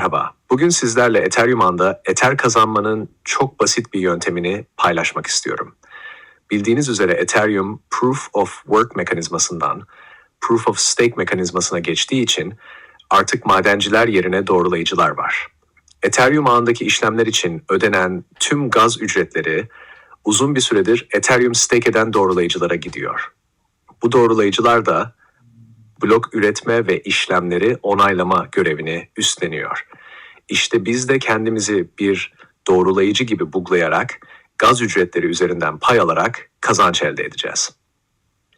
Merhaba. Bugün sizlerle Ethereum ağında Ether kazanmanın çok basit bir yöntemini paylaşmak istiyorum. Bildiğiniz üzere Ethereum Proof of Work mekanizmasından Proof of Stake mekanizmasına geçtiği için artık madenciler yerine doğrulayıcılar var. Ethereum ağındaki işlemler için ödenen tüm gaz ücretleri uzun bir süredir Ethereum stake eden doğrulayıcılara gidiyor. Bu doğrulayıcılar da blok üretme ve işlemleri onaylama görevini üstleniyor. İşte biz de kendimizi bir doğrulayıcı gibi buglayarak gaz ücretleri üzerinden pay alarak kazanç elde edeceğiz.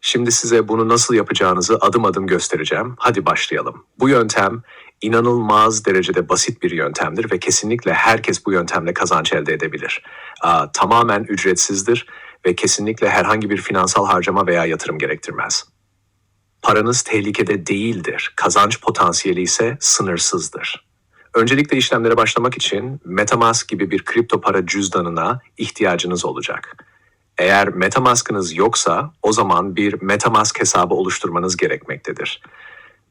Şimdi size bunu nasıl yapacağınızı adım adım göstereceğim. Hadi başlayalım. Bu yöntem inanılmaz derecede basit bir yöntemdir ve kesinlikle herkes bu yöntemle kazanç elde edebilir. Aa, tamamen ücretsizdir ve kesinlikle herhangi bir finansal harcama veya yatırım gerektirmez. Paranız tehlikede değildir. Kazanç potansiyeli ise sınırsızdır. Öncelikle işlemlere başlamak için MetaMask gibi bir kripto para cüzdanına ihtiyacınız olacak. Eğer MetaMask'ınız yoksa o zaman bir MetaMask hesabı oluşturmanız gerekmektedir.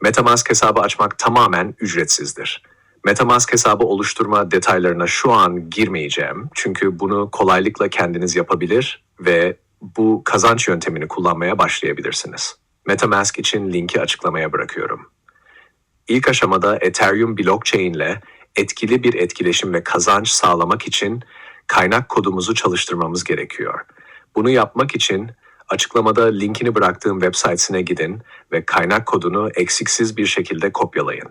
MetaMask hesabı açmak tamamen ücretsizdir. MetaMask hesabı oluşturma detaylarına şu an girmeyeceğim. Çünkü bunu kolaylıkla kendiniz yapabilir ve bu kazanç yöntemini kullanmaya başlayabilirsiniz. MetaMask için linki açıklamaya bırakıyorum. İlk aşamada Ethereum blockchain ile etkili bir etkileşim ve kazanç sağlamak için kaynak kodumuzu çalıştırmamız gerekiyor. Bunu yapmak için açıklamada linkini bıraktığım web sitesine gidin ve kaynak kodunu eksiksiz bir şekilde kopyalayın.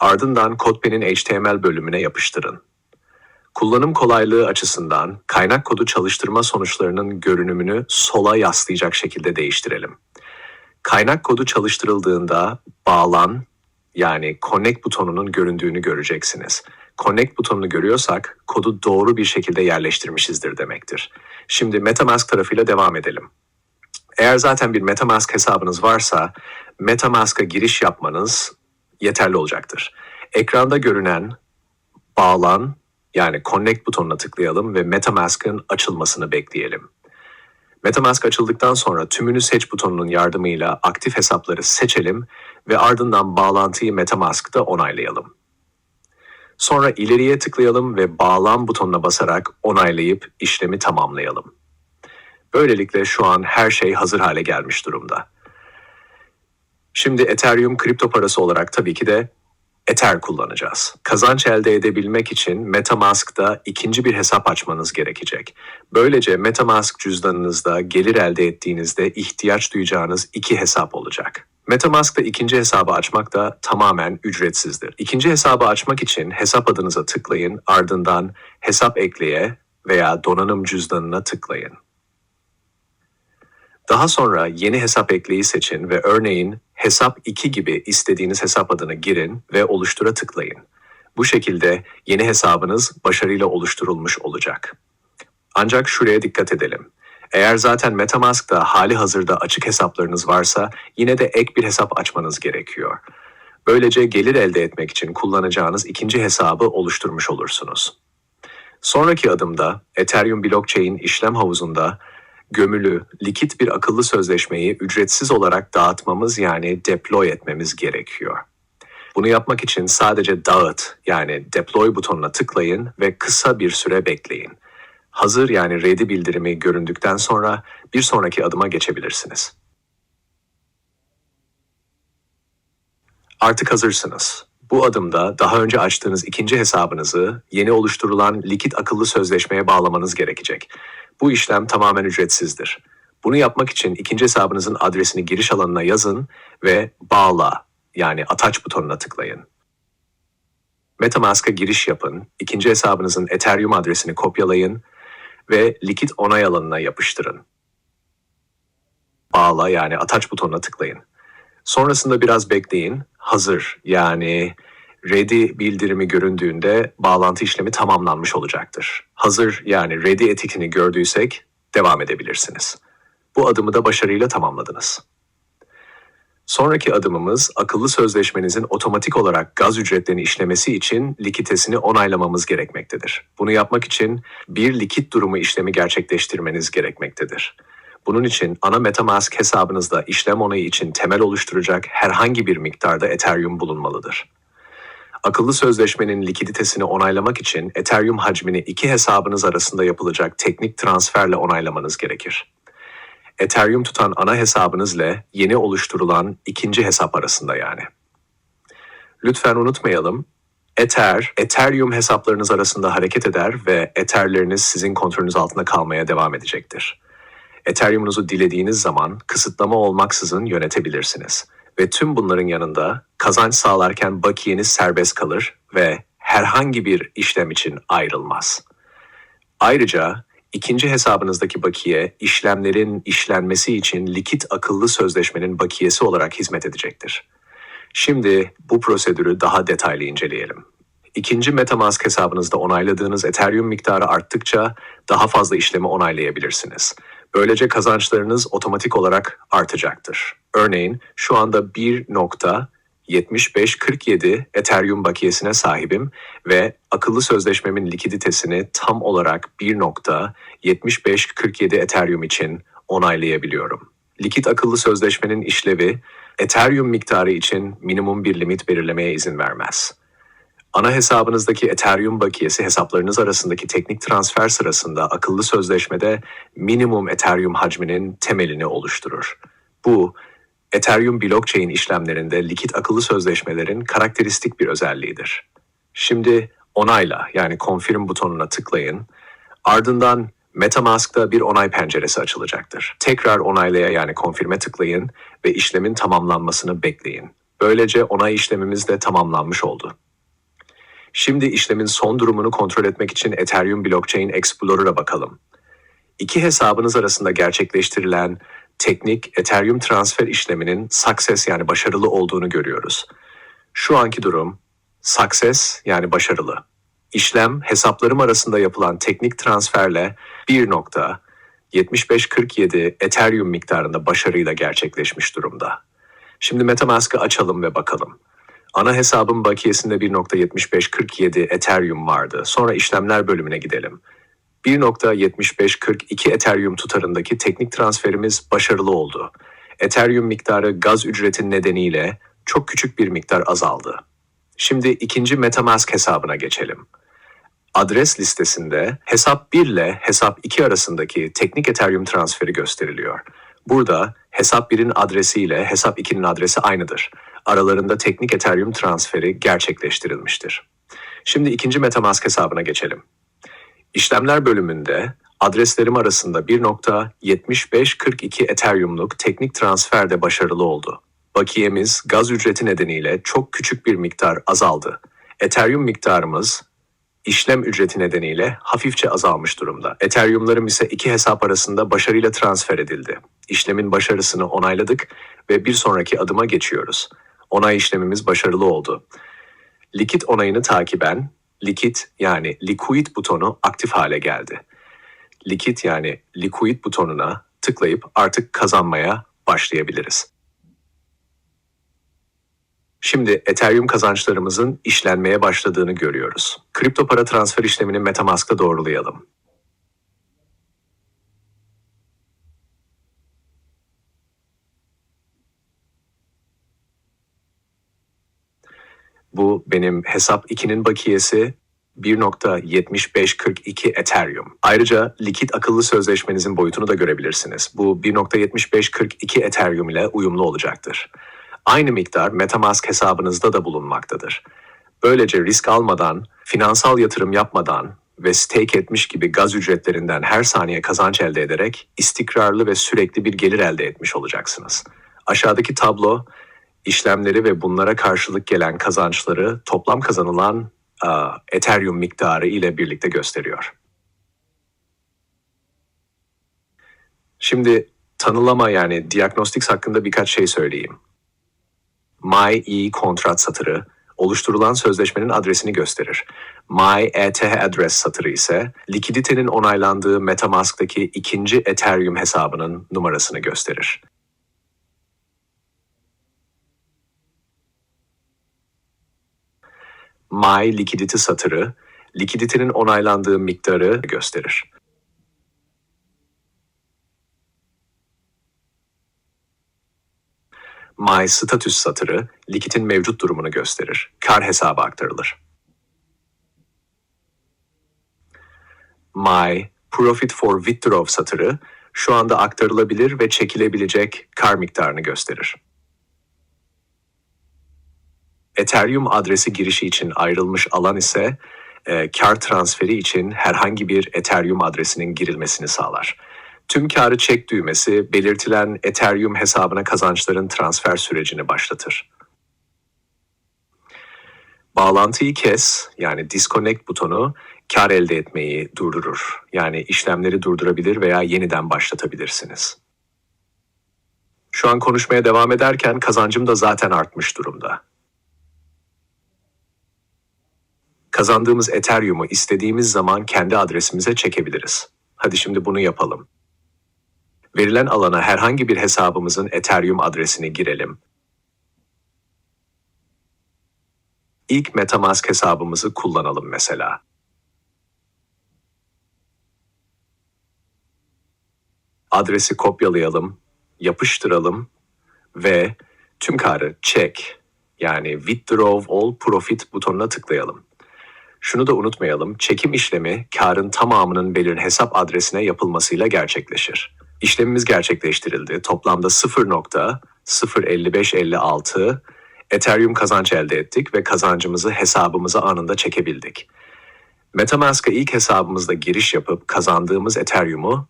Ardından CodePen'in HTML bölümüne yapıştırın. Kullanım kolaylığı açısından kaynak kodu çalıştırma sonuçlarının görünümünü sola yaslayacak şekilde değiştirelim. Kaynak kodu çalıştırıldığında bağlan yani connect butonunun göründüğünü göreceksiniz. Connect butonunu görüyorsak kodu doğru bir şekilde yerleştirmişizdir demektir. Şimdi MetaMask tarafıyla devam edelim. Eğer zaten bir MetaMask hesabınız varsa MetaMask'a giriş yapmanız yeterli olacaktır. Ekranda görünen bağlan yani connect butonuna tıklayalım ve MetaMask'ın açılmasını bekleyelim. MetaMask açıldıktan sonra tümünü seç butonunun yardımıyla aktif hesapları seçelim ve ardından bağlantıyı MetaMask'ta onaylayalım. Sonra ileriye tıklayalım ve bağlan butonuna basarak onaylayıp işlemi tamamlayalım. Böylelikle şu an her şey hazır hale gelmiş durumda. Şimdi Ethereum kripto parası olarak tabii ki de Ether kullanacağız. Kazanç elde edebilmek için MetaMask'ta ikinci bir hesap açmanız gerekecek. Böylece MetaMask cüzdanınızda gelir elde ettiğinizde ihtiyaç duyacağınız iki hesap olacak. MetaMask'ta ikinci hesabı açmak da tamamen ücretsizdir. İkinci hesabı açmak için hesap adınıza tıklayın, ardından hesap ekleye veya donanım cüzdanına tıklayın. Daha sonra yeni hesap ekleyi seçin ve örneğin hesap 2 gibi istediğiniz hesap adını girin ve oluştura tıklayın. Bu şekilde yeni hesabınız başarıyla oluşturulmuş olacak. Ancak şuraya dikkat edelim. Eğer zaten MetaMask'ta hali hazırda açık hesaplarınız varsa yine de ek bir hesap açmanız gerekiyor. Böylece gelir elde etmek için kullanacağınız ikinci hesabı oluşturmuş olursunuz. Sonraki adımda Ethereum blockchain işlem havuzunda gömülü, likit bir akıllı sözleşmeyi ücretsiz olarak dağıtmamız yani deploy etmemiz gerekiyor. Bunu yapmak için sadece dağıt yani deploy butonuna tıklayın ve kısa bir süre bekleyin. Hazır yani ready bildirimi göründükten sonra bir sonraki adıma geçebilirsiniz. Artık hazırsınız. Bu adımda daha önce açtığınız ikinci hesabınızı yeni oluşturulan likit akıllı sözleşmeye bağlamanız gerekecek. Bu işlem tamamen ücretsizdir. Bunu yapmak için ikinci hesabınızın adresini giriş alanına yazın ve bağla yani attach butonuna tıklayın. MetaMask'a giriş yapın, ikinci hesabınızın Ethereum adresini kopyalayın ve likit onay alanına yapıştırın. Bağla yani attach butonuna tıklayın. Sonrasında biraz bekleyin. Hazır yani ready bildirimi göründüğünde bağlantı işlemi tamamlanmış olacaktır. Hazır yani ready etikini gördüysek devam edebilirsiniz. Bu adımı da başarıyla tamamladınız. Sonraki adımımız akıllı sözleşmenizin otomatik olarak gaz ücretlerini işlemesi için likitesini onaylamamız gerekmektedir. Bunu yapmak için bir likit durumu işlemi gerçekleştirmeniz gerekmektedir. Bunun için ana MetaMask hesabınızda işlem onayı için temel oluşturacak herhangi bir miktarda Ethereum bulunmalıdır. Akıllı sözleşmenin likiditesini onaylamak için Ethereum hacmini iki hesabınız arasında yapılacak teknik transferle onaylamanız gerekir. Ethereum tutan ana hesabınızla yeni oluşturulan ikinci hesap arasında yani. Lütfen unutmayalım, Ether, Ethereum hesaplarınız arasında hareket eder ve Ether'leriniz sizin kontrolünüz altında kalmaya devam edecektir. Ethereum'unuzu dilediğiniz zaman kısıtlama olmaksızın yönetebilirsiniz. Ve tüm bunların yanında kazanç sağlarken bakiyeniz serbest kalır ve herhangi bir işlem için ayrılmaz. Ayrıca ikinci hesabınızdaki bakiye işlemlerin işlenmesi için likit akıllı sözleşmenin bakiyesi olarak hizmet edecektir. Şimdi bu prosedürü daha detaylı inceleyelim. İkinci MetaMask hesabınızda onayladığınız Ethereum miktarı arttıkça daha fazla işlemi onaylayabilirsiniz. Böylece kazançlarınız otomatik olarak artacaktır. Örneğin şu anda 1.7547 Ethereum bakiyesine sahibim ve akıllı sözleşmemin likiditesini tam olarak 1.7547 Ethereum için onaylayabiliyorum. Likit akıllı sözleşmenin işlevi Ethereum miktarı için minimum bir limit belirlemeye izin vermez. Ana hesabınızdaki Ethereum bakiyesi hesaplarınız arasındaki teknik transfer sırasında akıllı sözleşmede minimum Ethereum hacminin temelini oluşturur. Bu, Ethereum blockchain işlemlerinde likit akıllı sözleşmelerin karakteristik bir özelliğidir. Şimdi onayla yani confirm butonuna tıklayın. Ardından MetaMask'ta bir onay penceresi açılacaktır. Tekrar onaylaya yani konfirme tıklayın ve işlemin tamamlanmasını bekleyin. Böylece onay işlemimiz de tamamlanmış oldu. Şimdi işlemin son durumunu kontrol etmek için Ethereum Blockchain Explorer'a bakalım. İki hesabınız arasında gerçekleştirilen teknik Ethereum transfer işleminin success yani başarılı olduğunu görüyoruz. Şu anki durum success yani başarılı. İşlem hesaplarım arasında yapılan teknik transferle 1.7547 Ethereum miktarında başarıyla gerçekleşmiş durumda. Şimdi MetaMask'ı açalım ve bakalım. Ana hesabın bakiyesinde 1.7547 Ethereum vardı. Sonra işlemler bölümüne gidelim. 1.7542 Ethereum tutarındaki teknik transferimiz başarılı oldu. Ethereum miktarı gaz ücretin nedeniyle çok küçük bir miktar azaldı. Şimdi ikinci MetaMask hesabına geçelim. Adres listesinde hesap 1 ile hesap 2 arasındaki teknik Ethereum transferi gösteriliyor. Burada hesap 1'in adresi ile hesap 2'nin adresi aynıdır. Aralarında teknik Ethereum transferi gerçekleştirilmiştir. Şimdi ikinci MetaMask hesabına geçelim. İşlemler bölümünde adreslerim arasında 1.7542 Ethereum'luk teknik transfer de başarılı oldu. Bakiyemiz gaz ücreti nedeniyle çok küçük bir miktar azaldı. Ethereum miktarımız işlem ücreti nedeniyle hafifçe azalmış durumda. Ethereum'larım ise iki hesap arasında başarıyla transfer edildi. İşlemin başarısını onayladık ve bir sonraki adıma geçiyoruz. Onay işlemimiz başarılı oldu. Likit onayını takiben likit yani liquid butonu aktif hale geldi. Likit yani liquid butonuna tıklayıp artık kazanmaya başlayabiliriz. Şimdi Ethereum kazançlarımızın işlenmeye başladığını görüyoruz. Kripto para transfer işlemini MetaMask'ta doğrulayalım. Bu benim hesap 2'nin bakiyesi 1.7542 Ethereum. Ayrıca likit akıllı sözleşmenizin boyutunu da görebilirsiniz. Bu 1.7542 Ethereum ile uyumlu olacaktır. Aynı miktar MetaMask hesabınızda da bulunmaktadır. Böylece risk almadan, finansal yatırım yapmadan ve stake etmiş gibi gaz ücretlerinden her saniye kazanç elde ederek istikrarlı ve sürekli bir gelir elde etmiş olacaksınız. Aşağıdaki tablo işlemleri ve bunlara karşılık gelen kazançları toplam kazanılan uh, Ethereum miktarı ile birlikte gösteriyor. Şimdi tanılama yani diagnostics hakkında birkaç şey söyleyeyim. My e kontrat satırı oluşturulan sözleşmenin adresini gösterir. My ETH address satırı ise likiditenin onaylandığı MetaMask'taki ikinci Ethereum hesabının numarasını gösterir. My likidite satırı likiditenin onaylandığı miktarı gösterir. My status satırı likitin mevcut durumunu gösterir. Kar hesabı aktarılır. My profit for withdraw satırı şu anda aktarılabilir ve çekilebilecek kar miktarını gösterir. Ethereum adresi girişi için ayrılmış alan ise e, kar transferi için herhangi bir Ethereum adresinin girilmesini sağlar. Tüm karı çek düğmesi belirtilen Ethereum hesabına kazançların transfer sürecini başlatır. Bağlantıyı kes yani disconnect butonu kar elde etmeyi durdurur. Yani işlemleri durdurabilir veya yeniden başlatabilirsiniz. Şu an konuşmaya devam ederken kazancım da zaten artmış durumda. Kazandığımız Ethereum'u istediğimiz zaman kendi adresimize çekebiliriz. Hadi şimdi bunu yapalım. Verilen alana herhangi bir hesabımızın Ethereum adresini girelim. İlk MetaMask hesabımızı kullanalım mesela. Adresi kopyalayalım, yapıştıralım ve tüm karı check yani withdraw all profit butonuna tıklayalım. Şunu da unutmayalım, çekim işlemi karın tamamının belirli hesap adresine yapılmasıyla gerçekleşir. İşlemimiz gerçekleştirildi. Toplamda 0.05556 Ethereum kazanç elde ettik ve kazancımızı hesabımıza anında çekebildik. Metamask'a ilk hesabımızda giriş yapıp kazandığımız Ethereum'u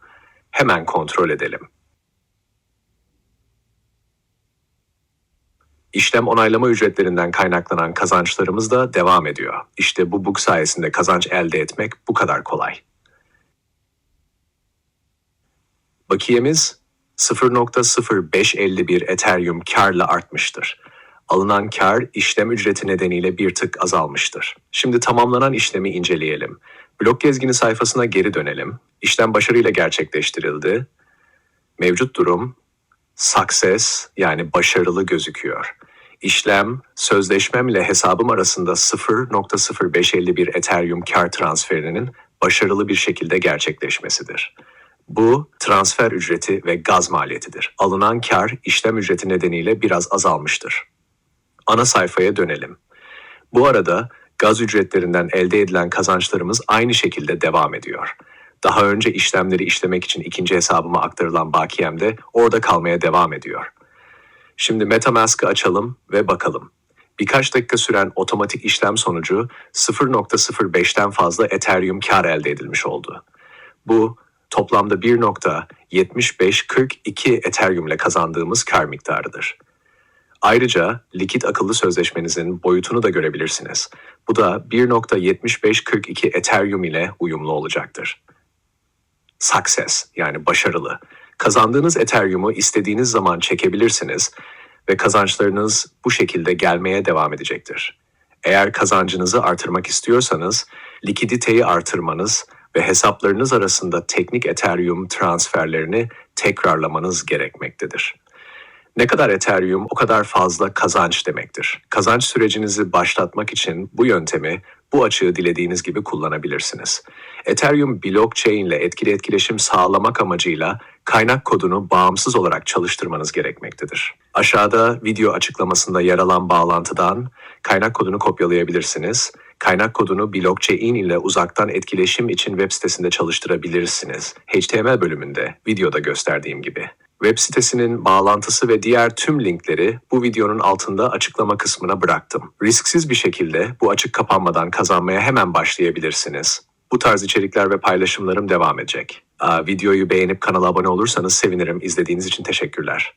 hemen kontrol edelim. İşlem onaylama ücretlerinden kaynaklanan kazançlarımız da devam ediyor. İşte bu book sayesinde kazanç elde etmek bu kadar kolay. Bakiyemiz 0.0551 Ethereum karla artmıştır. Alınan kar işlem ücreti nedeniyle bir tık azalmıştır. Şimdi tamamlanan işlemi inceleyelim. Blok gezgini sayfasına geri dönelim. İşlem başarıyla gerçekleştirildi. Mevcut durum success yani başarılı gözüküyor. İşlem sözleşmem ile hesabım arasında 0.0551 Ethereum kar transferinin başarılı bir şekilde gerçekleşmesidir. Bu transfer ücreti ve gaz maliyetidir. Alınan kar işlem ücreti nedeniyle biraz azalmıştır. Ana sayfaya dönelim. Bu arada gaz ücretlerinden elde edilen kazançlarımız aynı şekilde devam ediyor. Daha önce işlemleri işlemek için ikinci hesabıma aktarılan bakiyem de orada kalmaya devam ediyor. Şimdi MetaMask'ı açalım ve bakalım. Birkaç dakika süren otomatik işlem sonucu 0.05'ten fazla Ethereum kar elde edilmiş oldu. Bu toplamda 1.7542 Ethereum ile kazandığımız kar miktarıdır. Ayrıca likit akıllı sözleşmenizin boyutunu da görebilirsiniz. Bu da 1.7542 Ethereum ile uyumlu olacaktır. Success yani başarılı. Kazandığınız Ethereum'u istediğiniz zaman çekebilirsiniz ve kazançlarınız bu şekilde gelmeye devam edecektir. Eğer kazancınızı artırmak istiyorsanız likiditeyi artırmanız ve hesaplarınız arasında teknik Ethereum transferlerini tekrarlamanız gerekmektedir. Ne kadar Ethereum o kadar fazla kazanç demektir. Kazanç sürecinizi başlatmak için bu yöntemi bu açığı dilediğiniz gibi kullanabilirsiniz. Ethereum blockchain ile etkili etkileşim sağlamak amacıyla kaynak kodunu bağımsız olarak çalıştırmanız gerekmektedir. Aşağıda video açıklamasında yer alan bağlantıdan kaynak kodunu kopyalayabilirsiniz. Kaynak kodunu blockchain ile uzaktan etkileşim için web sitesinde çalıştırabilirsiniz. HTML bölümünde videoda gösterdiğim gibi. Web sitesinin bağlantısı ve diğer tüm linkleri bu videonun altında açıklama kısmına bıraktım. Risksiz bir şekilde bu açık kapanmadan kazanmaya hemen başlayabilirsiniz. Bu tarz içerikler ve paylaşımlarım devam edecek. Videoyu beğenip kanala abone olursanız sevinirim. İzlediğiniz için teşekkürler.